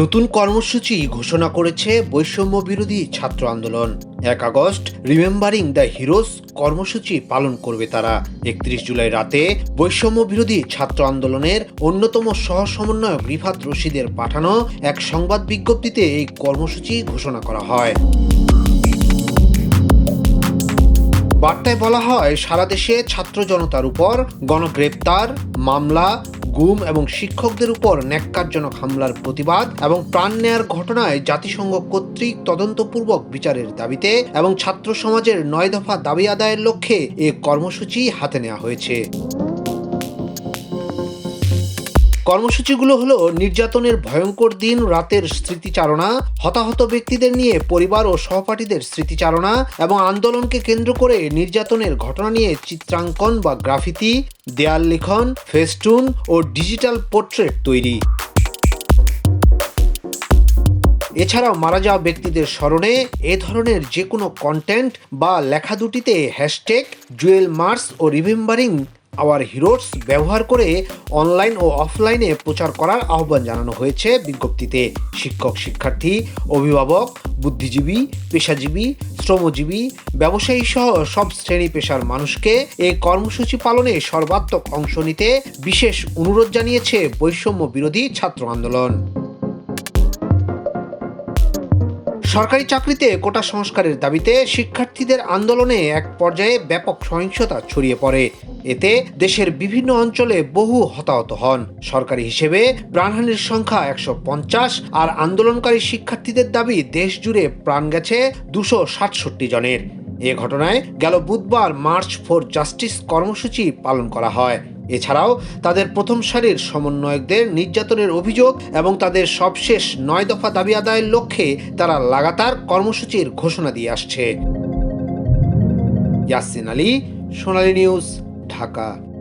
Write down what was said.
নতুন কর্মসূচি ঘোষণা করেছে বৈষম্য বিরোধী ছাত্র আন্দোলন। এক আগস্ট, রিমেম্বারিং দ্য হিরোজ কর্মসূচি পালন করবে তারা। একত্রিশ জুলাই রাতে বৈষম্য বিরোধী ছাত্র আন্দোলনের অন্যতম সহ সমন্বয়ক রিফাত রশিদের পাঠানো এক সংবাদ বিজ্ঞপ্তিতে এই কর্মসূচি ঘোষণা করা হয়। বার্তায় বলা হয়, সারা দেশে ছাত্র জনতার উপর গণগ্রেপ্তার, মামলা, গুম এবং শিক্ষকদের উপর ন্যাক্কারজনক হামলার প্রতিবাদ এবং প্রাণ নেয়ার ঘটনায় জাতিসংঘ কর্তৃক তদন্তপূর্বক বিচারের দাবিতে এবং ছাত্র সমাজের নয় দফা দাবি আদায়ের লক্ষ্যে এ কর্মসূচি হাতে নেওয়া হয়েছে। কর্মসূচিগুলো হলো নির্যাতনের ভয়ঙ্কর দিন, রাতের স্মৃতিচারণা, হতাহত ব্যক্তিদের নিয়ে পরিবার ও সহপাঠীদের স্মৃতিচারণা এবং আন্দোলনকে কেন্দ্র করে নির্যাতনের ঘটনা নিয়ে চিত্রাঙ্কন বা গ্রাফিতি, দেয়াল লিখন, ফেস্টুন ও ডিজিটাল পোর্ট্রেট তৈরি। এছাড়াও মারা যাওয়া ব্যক্তিদের স্মরণে এ ধরনের যে কোনো কন্টেন্ট বা লেখা দুটিতে হ্যাশট্যাগ জুয়েল মার্স ও রিমেম্বারিং আওয়ার হিরোস ব্যবহার করে অনলাইন ও অফলাইনে প্রচার করার আহ্বান জানানো হয়েছে বিজ্ঞপ্তিতে। শিক্ষক, শিক্ষার্থী, অভিভাবক, বুদ্ধিজীবী, পেশাজীবী, শ্রমজীবী, ব্যবসায়ী সহ সব শ্রেণি পেশার মানুষকে এই কর্মসূচি পালনে সর্বাত্মক অংশ নিতে বিশেষ অনুরোধ জানিয়েছে বৈষম্য বিরোধী ছাত্র আন্দোলন। সরকারি চাকরিতে কোটা সংস্কারের দাবিতে শিক্ষার্থীদের আন্দোলনে এক পর্যায়ে ব্যাপক সহিংসতা ছড়িয়ে পড়ে। এতে দেশের বিভিন্ন অঞ্চলে বহু হতাহত হন। সরকারি হিসেবে প্রাণহানির সংখ্যা একশো পঞ্চাশ আর আন্দোলনকারী শিক্ষার্থীদের দাবি দেশ জুড়ে প্রাণ গেছে দুশো সাতষট্টি জনের। এ ঘটনায় গেল বুধবার মার্চ ফর জাস্টিস কর্মসূচি পালন করা হয়। এছাড়াও তাদের প্রথম সারির সমন্বয়কদের নির্যাতনের অভিযোগ এবং তাদের সবশেষ নয় দফা দাবি আদায়ের লক্ষ্যে তারা লাগাতার কর্মসূচির ঘোষণা দিয়ে আসছে। ইয়াসিন আলী, সোনালী নিউজ, ঢাকা।